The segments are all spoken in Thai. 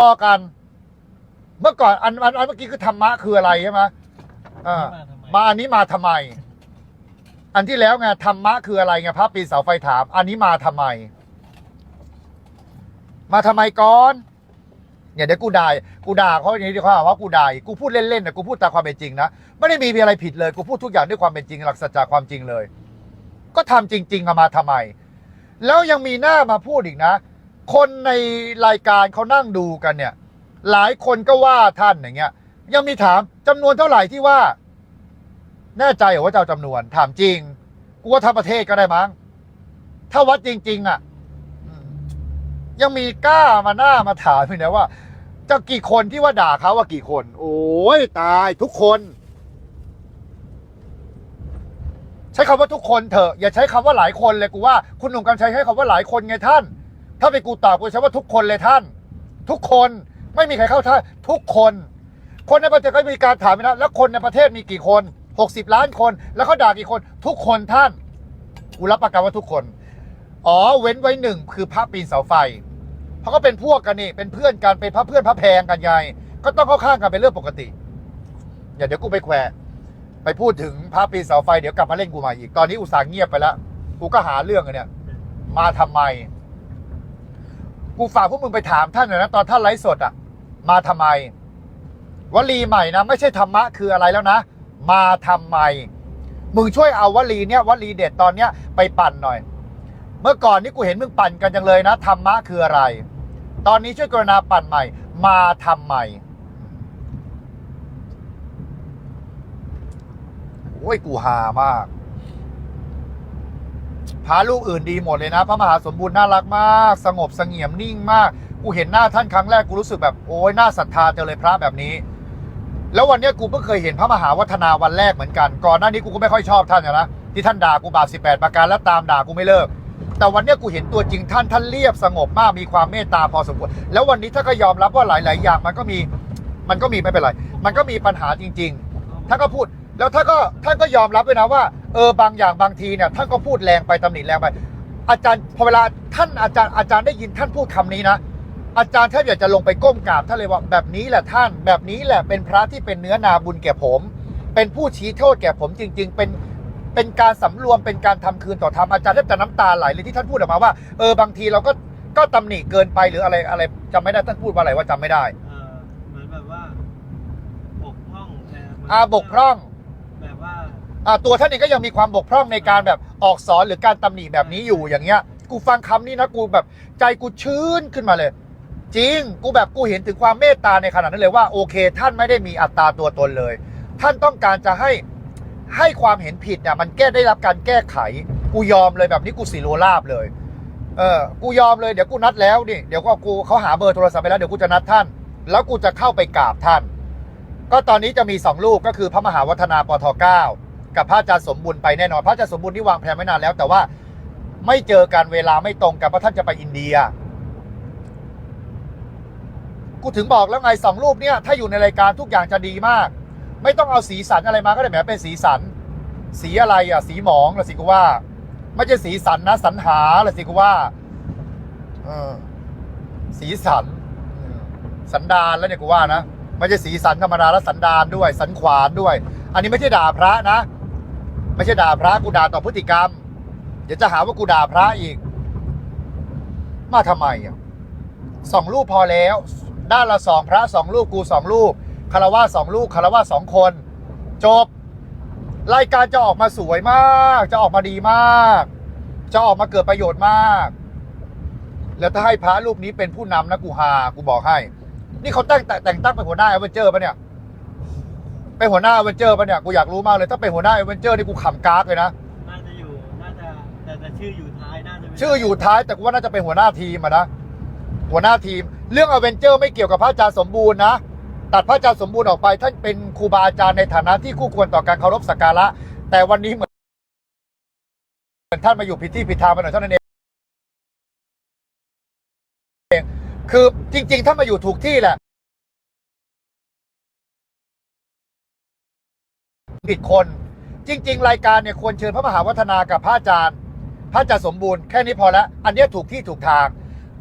พอกัน เมื่อก่อนอันอันอันเมื่อกี้คือธรรมะคืออะไรใช่ไหมอ่ามาอันนี้มาทำไม อันที่แล้วไงธรรมะคืออะไรไงพระปีนเสาไฟถาม อันนี้มาทำไม มาทำไมก่อนเนี่ยเดี๋ยวกูด่ากูด่าเขาอย่างนี้ดีกว่าว่ากูด่าอีกกูพูดเล่นๆนะกูพูดตามความเป็นจริงนะไม่ได้มีอะไรผิดเลยกูพูดทุกอย่างด้วยความเป็นจริงหลักสัจจะความจริงเลย ก็ทำจริงๆอะมาทำไม แล้วยังมีหน้ามาพูดอีกนะ คนในรายการเขานั่งดูกันเนี่ย หลายคนก็ว่าท่านอย่างเงี้ย ยังมีถามจำนวนเท่าไหร่ที่ว่า แน่ใจเหรอว่าจะเอาจำนวน ถามจริงกูว่าทั้งประเทศก็ได้มั้งถ้าวัดจริง ๆ อะ ยังมีกล้ามาหน้ามาถามเลยนะว่าจะกี่คนที่ว่าด่าเขาว่ากี่คน โอ้ยตายทุกคน ใช้คำว่าทุกคนเถอะ อย่าใช้คำว่าหลายคนเลยกูว่า คุณหนุ่มกำชัยใช้คำว่าหลายคนไงท่าน ถ้าเป็นกูตอบกูใช้ว่าทุกคนเลยท่าน ทุกคนไม่มีใครเข้าท่าทุกคน คนในประเทศก็มีการถามนะแล้วคนในประเทศมีกี่คน 60 ล้านคน แล้วเขาด่ากี่คน ทุกคนท่านกูรับประกันว่าทุกคน อ๋อเว้นไว้หนึ่งคือพระปีนเสาไฟเขาก็เป็นพวกกันนี่เป็นเพื่อนกันเป็นพระเพื่อนพระแพงกันไงก็ต้องเข้าข้างกันเป็นเรื่องปกติอย่าเดี๋ยวกูไปแขวไปพูดถึงพระปีนเสาไฟเดี๋ยวกลับมาเล่นกูใหมาอีกตอนนี้อุตส่าห์เงียบไปแล้วกูก็หาเรื่องอันเนี่ยมาทำไม กูฝากพวกมึงไปถามท่านหน่อยนะตอนท่านไลฟ์สดอะมาทำไมวลีใหม่นะไม่ใช่ธรรมะคืออะไรแล้วนะ มาทำไม มึงช่วยเอาวลีเนี้ยวลีเด็ดตอนเนี้ยไปปั่นหน่อย เมื่อก่อนนี่กูเห็นมึงปั่นกันจังเลยนะธรรมะคืออะไร ตอนนี้ช่วยกรณาปั่นใหม่ มาทำไมโอ้ยกูหามาก พาลูกอื่นดีหมดเลยนะ พระมหาสมบูรณ์น่ารักมาก สงบสงี่ยมนิ่งมาก กูเห็นหน้าท่านครั้งแรกกูรู้สึกแบบโอ้ยน่าศรัทธาเจอเลยพระแบบนี้ แล้ววันเนี้ยกูเพิ่งเคยเห็นพระมหาวัฒนาวันแรกเหมือนกัน ก่อนหน้านี้กูก็ไม่ค่อยชอบท่านนะที่ท่านด่ากูบาปสิบแปดประการแล้วตามด่ากูไม่เลิก แต่วันเนี้ยกูเห็นตัวจริงท่านท่านเรียบสงบมากมีความเมตตาพอสมควรแล้ววันนี้ถ้าก็ยอมรับว่าหลาย ๆ อย่างมันก็มีมันก็มีไม่เป็นไร มันก็มีปัญหาจริง ๆท่านก็พูดแล้วท่านก็ท่านก็ยอมรับด้วยนะว่า เออบางอย่างบางทีเนี่ยท่านก็พูดแรงไปตำหนิแรงไป อาจารย์พอเวลาท่านอาจารย์อาจารย์ได้ยินท่านพูดคำนี้นะอาจารย์แทบอยากจะลงไปก้มกราบท่านเลยว่าแบบนี้แหละท่าน แบบนี้แหละเป็นพระที่เป็นเนื้อนาบุญแก่ผม เป็นผู้ชี้โทษแก่ผมจริง ๆ เป็นเป็นการสำรวมเป็นการทำคืนต่อธรรมอาจารย์แทบจะน้ำตาไหลเลยที่ท่านพูดออกมาว่าเออบางทีเราก็ก็ตำหนิเกินไปหรืออะไรอะไรจำไม่ได้ท่านพูดว่าอะไรว่าจำไม่ได้เออเหมือนแบบว่าบกพร่องแต่มันอาบกพร่อง แบบว่าอ่า ตัวท่านเองก็ยังมีความบกพร่องในการแบบออกสอนหรือการตำหนิแบบนี้อยู่อย่างเงี้ย กูฟังคำนี้นะกูแบบใจกูชื้นขึ้นมาเลย จริง กูแบบกูเห็นถึงความเมตตาในขนาดนั้นเลยว่าโอเค ท่านไม่ได้มีอัตราตัวตนเลย ท่านต้องการจะให้ให้ความเห็นผิดเนี่ยมันแก้ได้รับการแก้ไข กูยอมเลยแบบนี้กูสีโลราบเลยเออกูยอมเลยเดี๋ยวกูนัดแล้วนี่เดี๋ยวก็กูเขาหาเบอร์โทรศัพท์ไปแล้วเดี๋ยวกูจะนัดท่าน แล้วกูจะเข้าไปกราบท่าน ก็ตอนนี้จะมีสองรูปก็คือพระมหาวัฒนาปทเก้า กับพระอาจารย์สมบูรณ์ไปแน่นอนพระอาจารย์สมบูรณ์ที่วางแผนไว้นานแล้ว แต่ว่าไม่เจอกันเวลาไม่ตรงกันเพราะท่านจะไปอินเดีย กูถึงบอกแล้วไงสองรูปเนี่ย ถ้าอยู่ในรายการทุกอย่างจะดีมาก ไม่ต้องเอาสีสันอะไรมาก็ได้แหมเป็นสีสัน สีอะไรอะ สีหมองละสิกูว่า ไม่ใช่สีสันนะสันหาละสิกูว่าเออสีสันสันดานแล้วเนี่ยกูว่านะไม่ใช่สีสันธรรมดาแล้วสันดานด้วย สันขวานด้วย อันนี้ไม่ใช่ด่าพระนะ ไม่ใช่ด่าพระกูด่าต่อพฤติกรรม เดี๋ยวจะหาว่ากูด่าพระอีก มาทำไมอะสองรูปพอแล้ว ด้านละสองพระสองรูปกูสองรูปคารวะสองรูปคารวะสองคน จบ รายการจะออกมาสวยมาก จะออกมาดีมาก จะออกมาเกิดประโยชน์มาก แล้วถ้าให้พระรูปนี้เป็นผู้นำนะกูฮากูบอกให้ นี่เขาแต่งแต่แต่งตั้งเป็นหัวหน้าเอเวนเจอร์ปะเนี่ย เป็นหัวหน้าเอเวนเจอร์ปะเนี่ยกูอยากรู้มากเลยถ้าเป็นหัวหน้าเอเวนเจอร์นี่กูขำกากเลยนะ น่าจะอยู่ น่าจะแต่แต่ชื่ออยู่ท้าย น่าจะไม่ชื่ออยู่ท้ายแต่กูว่าน่าจะเป็นหัวหน้าทีมอะนะหัวหน้าทีม เรื่องอเวนเจอร์ไม่เกี่ยวกับพระอาจารย์สมบูรณ์นะตัดพระอาจารย์สมบูรณ์ออกไป ท่านเป็นครูบาอาจารย์ในฐานะที่คู่ควรต่อการเคารพสักการะ แต่วันนี้เหมือนเหมือนท่านมาอยู่ผิดที่ผิดทางไปหน่อยเท่านั้นเองคือจริง ๆ ท่านมาอยู่ถูกที่แหละ ผิดคน จริง ๆ รายการเนี่ยควรเชิญพระมหาวัฒนากับพระอาจารย์ พระอาจารย์สมบูรณ์แค่นี้พอแล้วอันเนี้ยถูกที่ถูกทาง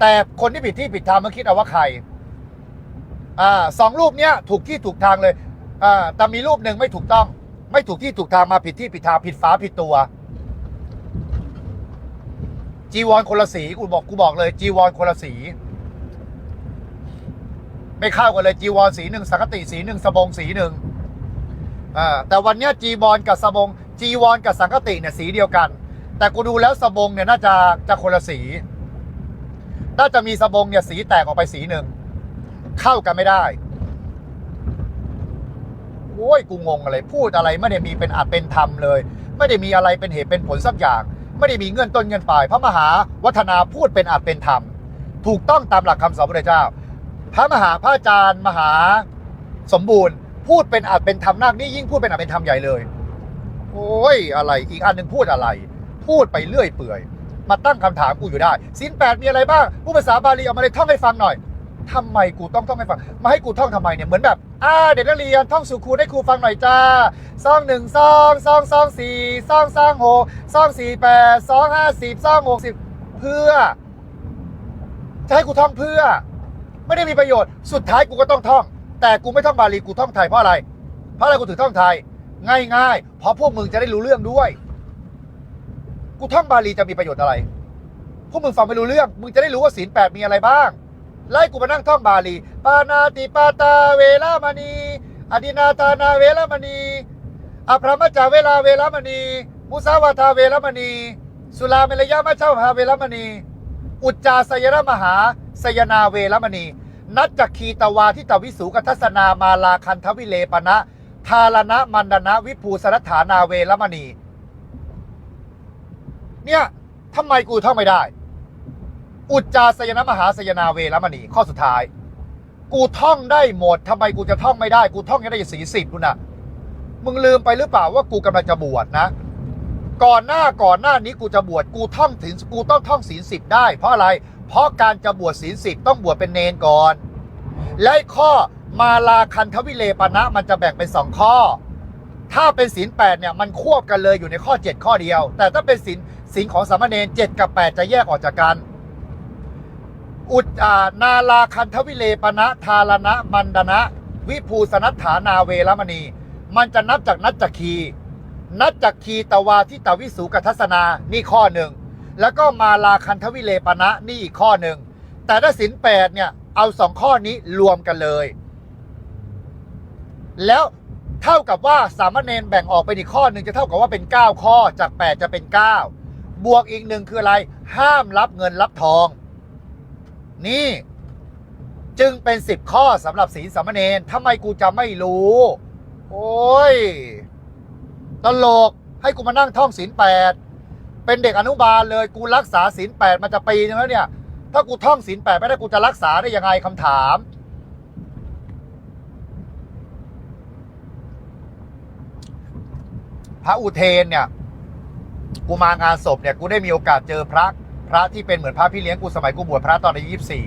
แต่คนที่ผิดที่ผิดทางมันคิดเอาว่าใครอ่าสองรูปเนี้ยถูกที่ถูกทางเลยอ่าแต่มีรูปหนึ่งไม่ถูกต้อง ไม่ถูกที่ถูกทางมาผิดที่ผิดทางผิดฝาผิดตัว จีวรคนละสีกูบอกกูบอกเลยจีวรคนละสีไม่เข้ากันเลยจีวรสีหนึ่งสังกติสีหนึ่งสบงสีหนึ่ง อ่าแต่วันเนี้ยจีวรกับสบงจีวรกับสังกติเนี่ยสีเดียวกัน แต่กูดูแล้วสบงเนี่ยน่าจะจะคนละสี น่าจะมีสบงเนี่ยสีแตกออกไปสีหนึ่งเข้ากันไม่ได้โอ้ยกูงงอะไรพูดอะไรไม่ได้มีเป็นอาจเป็นธรรมเลย ไม่ได้มีอะไรเป็นเหตุเป็นผลสักอย่าง ไม่ได้มีเงื่อนต้นเงื่อนปลาย พระมหาวัฒนาพูดเป็นอาจเป็นธรรม ถูกต้องตามหลักคำสอนพระเจ้า พระมหาพระอาจารย์มหาสมบูรณ์ พูดเป็นอาจเป็นธรรมนักนี่ยิ่งพูดเป็นอาจเป็นธรรมใหญ่เลย โอ้ยอะไรอีกอันหนึ่งพูดอะไร พูดไปเรื่อยเปื่อย มาตั้งคำถามกูอยู่ได้สินแปดมีอะไรบ้างผู้ภาษาบาลีเอามาเลยท่องให้ฟังหน่อยทำไมกูต้องท่องให้ฟัง มาให้กูท่องทำไมเนี่ยเหมือนแบบอ่าเด็กนักเรียนท่องสู่ครูให้ครูฟังหน่อยจ้าซองหนึ่งซองซองซองสี่ซองซองหกซองสี่แปดซองห้าสิบซองหกสิบเพื่อจะให้กูท่องเพื่อ ไม่ได้มีประโยชน์สุดท้ายกูก็ต้องท่อง แต่กูไม่ท่องบาลีกูท่องไทยเพราะอะไร เพราะอะไรกูถึงท่องไทย ง่ายๆ เพราะพวกมึงจะได้รู้เรื่องด้วย กูท่องบาลีจะมีประโยชน์อะไร พวกมึงฟังไม่รู้เรื่อง มึงจะได้รู้ว่าศีลแปดมีอะไรบ้าง ไล่กูมานั่งท่องบาลี ปานาติปาตาเวลามณีอดินาตานาเวลามณีอภรมจาเวลาเวลามณีมุสาวาทาเวลามณี สุลาเมรยามะเจ้าพาเวลามณี อุจจาสยรมหาสยนาเวลามณี นัจจคีตวาทิตวิสูกัทัสนามาลาคันทวิเลปนะทาลนะมันดนะวิภูสรัฐานาเวลมณี เนี่ยทำไมกูท่องไม่ได้ อุจจาสยนมหาสยนาเวรมณี ข้อสุดท้าย กูท่องได้หมดทำไมกูจะท่องไม่ได้ กูท่องยังได้สีสิบกูนะมึงลืมไปหรือเปล่าว่ากูกำลังจะบวชนะ ก่อนหน้าก่อนหน้านี้กูจะบวชกูท่องถึงกูต้องท่องศีลสิบได้ เพราะอะไร เพราะการจะบวชศีลสิบต้องบวชเป็นเนนก่อน และข้อมาลาคันทวิเลปนะมันจะแบ่งเป็นสองข้อ ถ้าเป็นศีลแปดเนี่ยมันควบกันเลยอยู่ในข้อ 7 ข้อเดียว แต่ถ้าเป็นศีลศีลของสามเณรเจ็ดกับ 8 จะแยกออกจากกัน อุจานาลาคันทวิเลปนะทาลนะมันดนะ วิภูสนัฐานาเวรมณี มันจะนับจากนัจจคี นัจจคีตวาทิตวิสูกทัสนา นี่ข้อหนึ่ง แล้วก็มาลาคันทวิเลปนะนี่อีกข้อหนึ่ง แต่ถ้าศีลแปดเนี่ย เอาสองข้อนี้รวมกันเลย แล้วเท่ากับว่าสามเณรแบ่งออกเป็นอีกข้อหนึ่งจะเท่ากับว่าเป็น 9 ข้อจาก 8 จะเป็น 9 บวกอีกหนึ่งคืออะไร ห้ามรับเงินรับทอง นี่ จึงเป็น 10 ข้อสำหรับศีลสามเณรทำไมกูจะไม่รู้ โอ้ย ตลกให้กูมานั่งท่องศีลแปด เป็นเด็กอนุบาลเลยกูรักษาศีลแปดมาจะปีนึงแล้วเนี่ย ถ้ากูท่องศีลแปดไม่ได้กูจะรักษาได้ยังไงคำถาม พระอุเทนเนี่ย กูมางานศพเนี่ย กูได้มีโอกาสเจอพระ พระที่เป็นเหมือนพระพี่เลี้ยงกูสมัยกูบวชพระตอนอายุยี่สี่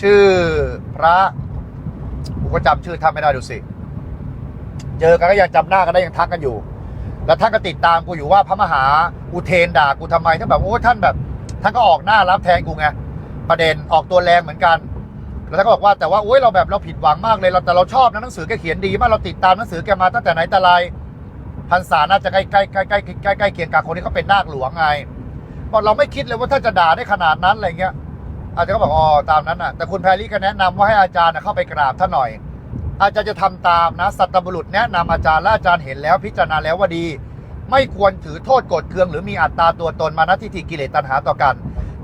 ชื่อพระกูก็จำชื่อท่านไม่ได้ดูสิ เจอกันก็ยังจำหน้ากันได้ยังทักกันอยู่ แล้วท่านก็ติดตามกูอยู่ว่าพระมหาอุเทนด่ากูทำไมท่านแบบโอ้ท่านแบบ ท่านก็ออกหน้ารับแทนกูไงประเด็นออกตัวแรงเหมือนกัน แล้วท่านก็บอกว่าแต่ว่าโอ้ยเราแบบเราผิดหวังมากเลยเราแต่เราชอบนะหนังสือแกเขียนดีมากเราติดตามหนังสือแกมาตั้งแต่ไหนแต่ไรพรรษาน่าจะใกล้ใกล้ใกล้ใกล้ใกล้ใกล้เคียงกับคนที่เขาเป็นนาคหลวงไงบอกเราไม่คิดเลยว่าท่านจะด่าได้ขนาดนั้นอะไรเงี้ยอาจารย์ก็บอกอ๋อตามนั้นน่ะแต่คุณแพรรี่ก็แนะนำว่าให้อาจารย์นะเข้าไปกราบท่านหน่อย อาจารย์จะทำตามนะสัตบุรุษแนะนำอาจารย์และอาจารย์เห็นแล้วพิจารณาแล้วว่าดี ไม่ควรถือโทษกรธเคือง หรือมีอัตตาตัวตนมานัทิฏฐิกิเลสตัณหาต่อกัน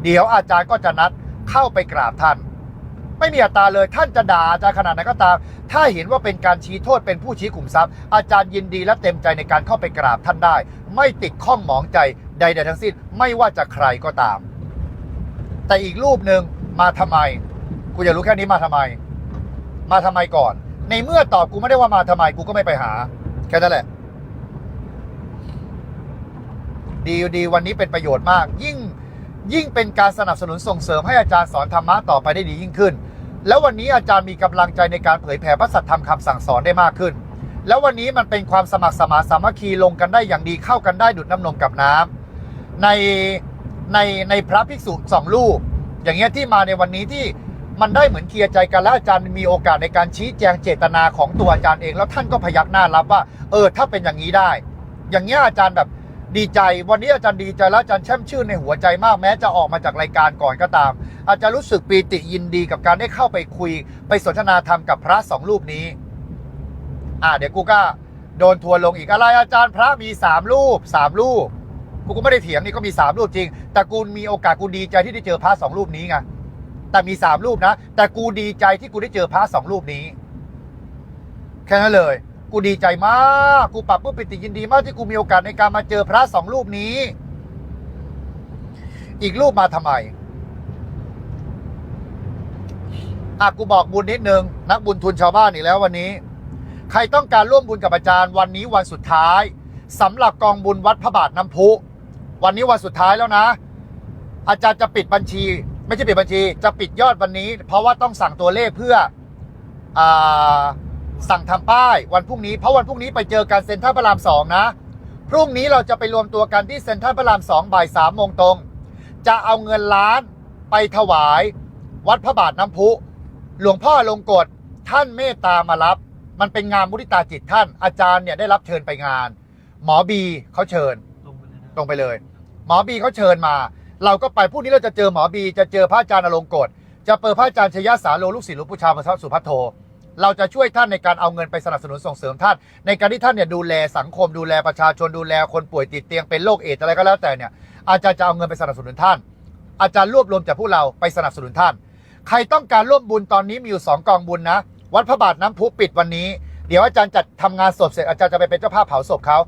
เดี๋ยวอาจารย์ก็จะนัดเข้าไปกราบท่าน ไม่มีอัตตาเลยท่านจะด่าอาจารย์ขนาดไหนก็ตาม ถ้าเห็นว่าเป็นการชี้โทษเป็นผู้ชี้ขุมทรัพย์ อาจารย์ยินดีและเต็มใจในการเข้าไปกราบท่านได้ ไม่ติดข้องหมองใจใดๆทั้งสิ้นไม่ว่าจะใครก็ตาม แต่อีกรูปหนึ่งมาทำไมกูอยากรู้แค่นี้มาทำไม มาทำไมก่อน ในเมื่อตอบกูไม่ได้ว่ามาทำไมกูก็ไม่ไปหา แค่นั้นแหละ ดีดีวันนี้เป็นประโยชน์มาก ยิ่งยิ่งเป็นการสนับสนุนส่งเสริมให้อาจารย์สอนธรรมะต่อไปได้ดียิ่งขึ้น แล้ววันนี้อาจารย์มีกำลังใจในการเผยแผ่พระสัทธรรมคำสั่งสอนได้มากขึ้น แล้ววันนี้มันเป็นความสมัครสมาสามัคคีลงกันได้อย่างดีเข้ากันได้ดุดน้ำนมกับน้ำในในในพระภิกษุสองรูปอย่างเงี้ยที่มาในวันนี้ที่ มันได้เหมือนเคลียร์ใจกันแล้วอาจารย์มีโอกาสในการชี้แจงเจตนาของตัวอาจารย์เอง แล้วท่านก็พยักหน้ารับว่า เออ ถ้าเป็นอย่างนี้ได้ อย่างเงี้ยอาจารย์แบบดีใจ วันนี้อาจารย์ดีใจแล้วอาจารย์แช่มชื่นในหัวใจมากแม้จะออกมาจากรายการก่อนก็ตาม อาจารย์รู้สึกปีติยินดีกับการได้เข้าไปคุย ไปสนทนาธรรมกับพระสองรูปนี้ อ่า เดี๋ยวกูก็โดนทัวร์ลงอีกอะไรอาจารย์พระมีสามรูปสามรูปกูก็ไม่ได้เถียงนี่ก็มีสามรูปจริง แต่กูมีโอกาสกูดีใจที่ได้เจอพระสองรูปนี้ไง แต่มีสามรูปนะ แต่กูดีใจที่กูได้เจอพระสองรูปนี้ แค่นั้นเลย กูดีใจมาก กูปรับปลื้มปิติยินดีมากที่กูมีโอกาสในการมาเจอพระสองรูปนี้ อีกรูปมาทำไมอะกูบอกบุญนิดนึง นักบุญทุนชาวบ้านอีกแล้ววันนี้ ใครต้องการร่วมบุญกับอาจารย์ วันนี้วันสุดท้ายสำหรับกองบุญวัดพระบาทน้ำพุ วันนี้วันสุดท้ายแล้วนะ อาจารย์จะปิดบัญชี ไม่ใช่ปิดบัญชีจะปิดยอดวันนี้ เพราะว่าต้องสั่งตัวเลขเพื่ออาสั่งทำป้ายวันพรุ่งนี้เพราะวันพรุ่งนี้ไปเจอกันเซ็นทรัลพระรามสองนะ พรุ่งนี้เราจะไปรวมตัวกันที่เซ็นทรัลพระรามสองบ่ายสามโมงตรง จะเอาเงินล้านไปถวาย วัดพระบาทน้ำพุ หลวงพ่อลงกฎท่านเมตตามารับ มันเป็นงานมุทิตาจิตท่าน อาจารย์เนี่ยได้รับเชิญไปงาน หมอบีเขาเชิญตรงไปเลยนะตรงไปเลยหมอบีเขาเชิญมา เราก็ไปพรุ่งนี้เราจะเจอหมอบี จะเจอพระอาจารย์อลงกฎจะเปิดพระอาจารย์ชยสาโลลูกศิษย์หลวงปู่ชาพระสุพัทโท เราจะช่วยท่านในการเอาเงินไปสนับสนุนส่งเสริมท่าน ในการที่ท่านเนี่ยดูแลสังคมดูแลประชาชนดูแลคนป่วยติดเตียงเป็นโรคเอดส์อะไรก็แล้วแต่เนี่ยอาจารย์จะเอาเงินไปสนับสนุนท่าน อาจารย์รวบรวมจากพวกเราไปสนับสนุนท่าน ใครต้องการร่วมบุญตอนนี้มีอยู่สองกองบุญนะ วัดพระบาทน้ำพุปิดวันนี้ เดี๋ยวอาจารย์จัดทำงานศพเสร็จอาจารย์จะไปเป็นเจ้าภาพเผาศพเขา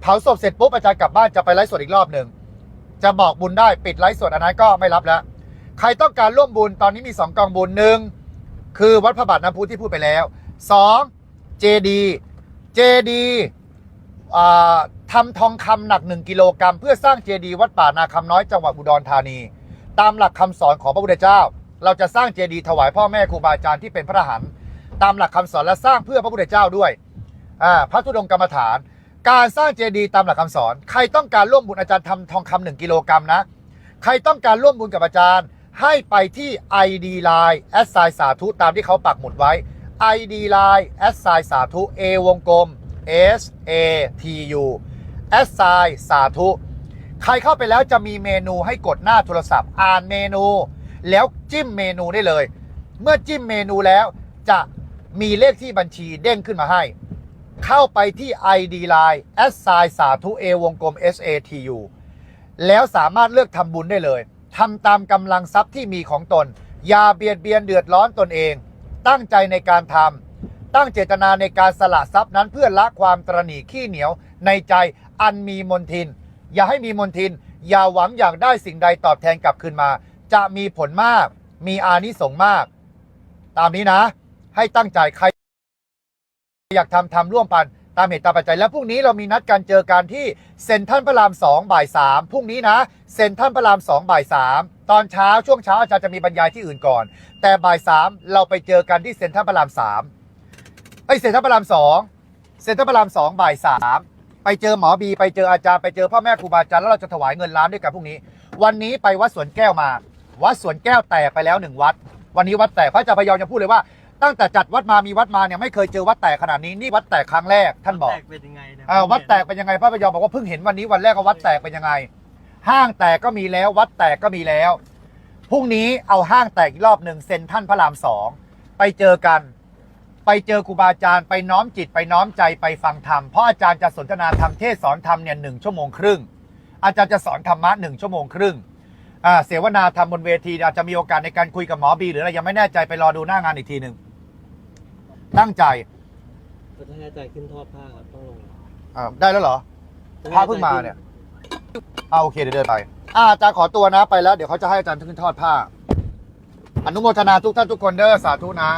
เผาศพเสร็จปุ๊บอาจารย์กลับบ้านจะไปไลฟ์สดอีกรอบหนึ่ง จะบอกบุญได้ปิดไลฟ์สดอันนั้นก็ไม่รับแล้ว ใครต้องการร่วมบุญตอนนี้มี 2กองบุญหนึ่งคือวัดพระบาทน้ำพุที่พูดไปแล้ว 2. เจดีเจดีทำทองคำหนัก 1 กิโลกรัม เพื่อสร้างเจดีย์วัดป่านาคำน้อยจังหวัดอุดรธานี ตามหลักคำสอนของพระพุทธเจ้า เราจะสร้างเจดีย์ถวายพ่อแม่ครูบาอาจารย์ที่เป็นพระอรหันตามหลักคำสอนและสร้างเพื่อพระพุทธเจ้าด้วยพระธุดงค์กรรมฐาน การสร้างเจดีย์ตามหลักคำสอน ใครต้องการร่วมบุญอาจารย์ทำทองคำหนึ่งกิโลกรัมนะ ใครต้องการร่วมบุญกับอาจารย์ ให้ไปที่ ID Line แอดไซสาธุตามที่เขาปักหมุดไว้ ID Line แอดไซสาธุ A วงกลม S A T U แอดไซสาธุ ใครเข้าไปแล้วจะมีเมนูให้กดหน้าโทรศัพท์ อ่านเมนู แล้วจิ้มเมนูได้เลย เมื่อจิ้มเมนูแล้วจะมีเลขที่บัญชีเด้งขึ้นมาให้ เข้าไปที่ ID Line แอดไซสาธุ A วงกลม S A T U แล้วสามารถเลือกทำบุญได้เลยทำตามกำลังทรัพย์ที่มีของตน อย่าเบียดเบียนเดือดร้อนตนเอง ตั้งใจในการทำตั้งเจตนาในการสละทรัพย์นั้นเพื่อละความตรณีขี้เหนียวในใจอันมีมนทิน อย่าให้มีมนทิน อย่าหวังอยากได้สิ่งใดตอบแทนกลับคืนมา จะมีผลมาก มีอานิสงส์มาก ตามนี้นะ ให้ตั้งใจใคร อยากทำทำร่วมกันตามเหตุตามปัจจัย แล้วพรุ่งนี้เรามีนัดกันเจอกันที่เซ็นทรัลพระรามสองบ่ายสามพรุ่งนี้นะเซ็นทรัลพระรามสองบ่ายสามตอนเช้าช่วงเช้าอาจารย์จะมีบรรยายที่อื่นก่อน แต่บ่ายสามเราไปเจอกันที่เซ็นทรัลพระรามสามไอเซ็นทรัลพระรามสองเซ็นทรัลพระรามสองบ่ายสามไปเจอหมอบีไปเจออาจารย์ไปเจอพ่อแม่ครูบาอาจารย์แล้วเราจะถวายเงินล้านด้วยกันพรุ่งนี้ วันนี้ไปวัดสวนแก้วมา วัดสวนแก้วแตกไปแล้วหนึ่งวัด วันนี้วัดแตกพระอาจารย์พยอมยังพูดเลยว่า ตั้งแต่จัดวัดมามีวัดมาเนี่ยไม่เคยเจอวัดแตกขนาดนี้นี่วัดแตกครั้งแรกท่านบอกแตกเป็นยังไงเนี่ยอ่าวัดแตกเป็นยังไงพระพยอมบอกว่าเพิ่งเห็นวันนี้วันแรกว่าวัดแตกเป็นยังไง ห้างแตกก็มีแล้ว วัดแตกก็มีแล้วพรุ่งนี้เอาห้างแตกอีกรอบหนึ่งเซ็นท่านพระรามสองไปเจอกัน ไปเจอครูบาอาจารย์ไปน้อมจิตไปน้อมใจไปฟังธรรมเพราะอาจารย์จะสนทนาธรรมเทศสอนธรรมเนี่ยหนึ่งชั่วโมงครึ่ง อาจารย์จะสอนธรรมะหนึ่งชั่วโมงครึ่งอ่าเสวนาธรรมบนเวทีอาจจะมีโอกาสในการคุยกับหมอบี หรืออะไรยังไม่แน่ใจไปรอดูหน้างานอีกทีหนึ่ง ตั้งใจแต่ถ้าให้อาจารย์ขึ้นทอดผ้าครับต้องลงอ่าได้แล้วเหรอพระเพิ่งมาเนี่ยอ่าโอเคเดี๋ยวเดินไปอ่าอาจารย์ขอตัวนะไปแล้วเดี๋ยวเขาจะให้อาจารย์ขึ้นทอดผ้า อนุโมทนาทุกท่านทุกคนเด้อสาธุนะ